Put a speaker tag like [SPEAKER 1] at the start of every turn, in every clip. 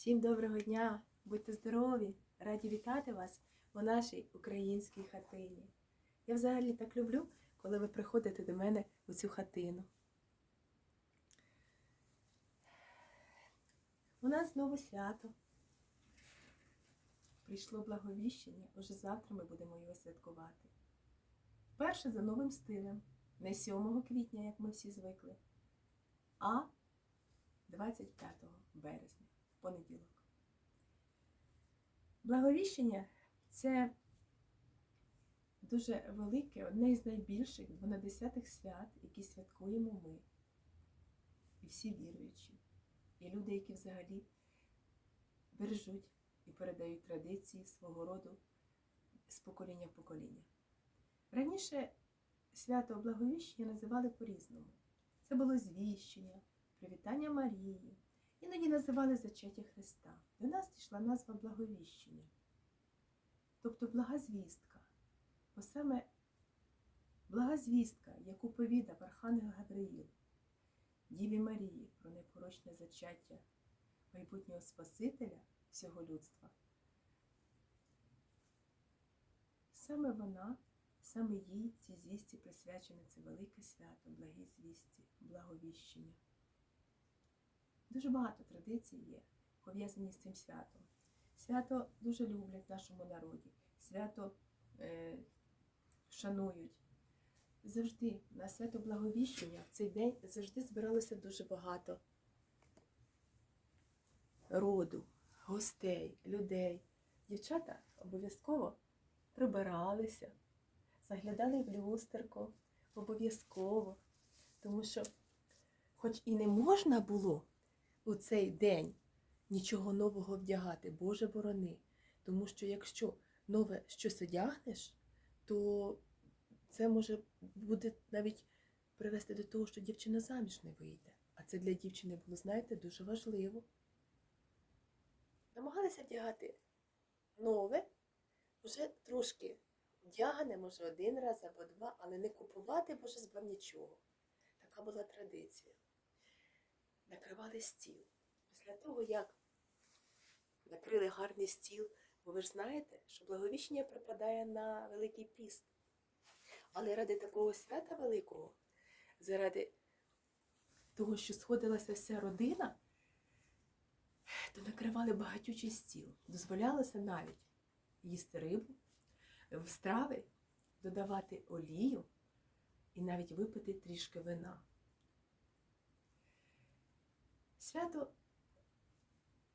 [SPEAKER 1] Всім доброго дня! Будьте здорові! Раді вітати вас у нашій українській хатині. Я взагалі так люблю, коли ви приходите до мене у цю хатину. У нас знову свято. Прийшло благовіщення, уже завтра ми будемо його святкувати. Вперше за новим стилем, не 7 квітня, як ми всі звикли, а 25 березня, понеділок. Благовіщення це дуже велике, одне із найбільших 12 свят, які святкуємо ми. І всі віруючі, і люди, які взагалі бережуть і передають традиції свого роду з покоління в покоління. Раніше свято Благовіщення називали по-різному. Це було звіщення, привітання Марії. Іноді називали зачаття Христа. До нас дійшла назва Благовіщення, тобто блага звістка. Бо саме блага звістка, яку повідав Архангел Гавриїл, Діві Марії про непорочне зачаття майбутнього Спасителя всього людства. Саме вона, саме їй цій звісті присвячене це велике свято, благій звісті, благовіщення. Дуже багато традицій є, пов'язані з цим святом. Свято дуже люблять в нашому народі, свято е, шанують. Завжди на свято Благовіщення в цей день завжди збиралося дуже багато роду, гостей, людей. Дівчата обов'язково прибиралися, заглядали в люстерко, обов'язково, тому що, хоч і не можна було у цей день нічого нового вдягати, Боже борони. Тому що якщо нове щось одягнеш, то це може буде навіть привести до того, що дівчина заміж не вийде. А це для дівчини було, знаєте, дуже важливо. Намагалися вдягати нове, вже трошки вдягане, може, один раз або два, але не купувати, боже, збав нічого. Така була традиція. Накривали стіл. Після того, як накрили гарний стіл, бо ви ж знаєте, що благовіщення припадає на Великий піст. Але ради такого свята великого, заради того, що сходилася вся родина, то накривали багатючий стіл. Дозволялося навіть їсти рибу, в страви додавати олію і навіть випити трішки вина. Свято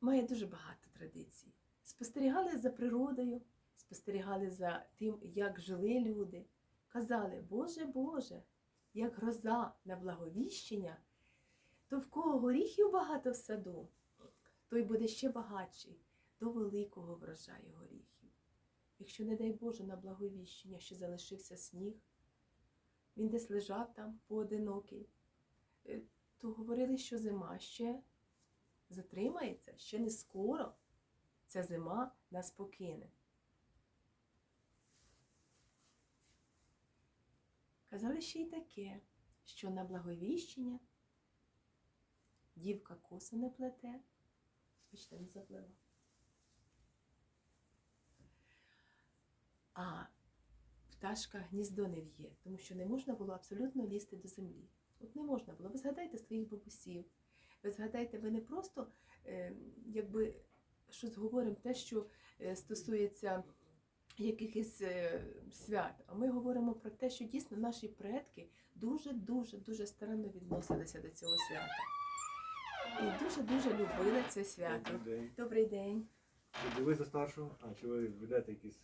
[SPEAKER 1] має дуже багато традицій. Спостерігали за природою, спостерігали за тим, як жили люди. Казали, Боже Боже, як гроза на благовіщення, то в кого горіхів багато в саду, той буде ще багатший до великого врожаю горіхів. Якщо, не дай Боже, на благовіщення ще залишився сніг, він десь лежав там поодинокий, е, то говорили, що зима ще затримається, ще не скоро ця зима нас покине. Казали ще й таке, що на благовіщення дівка коси не плете, бачите, не заплела. А пташка гніздо не в'є, тому що не можна було абсолютно лізти до землі. От не можна було. Ви згадайте своїх бабусів. Ви згадайте, ви не просто е, якби щось говоримо те, що е, стосується якихось е, свят. А ми говоримо про те, що дійсно наші предки дуже-дуже дуже старанно відносилися до цього свята. І дуже-дуже любили це свято.
[SPEAKER 2] Добрий день.
[SPEAKER 1] Добрий день.
[SPEAKER 2] Ви за старшого? А, чи ви ведете якісь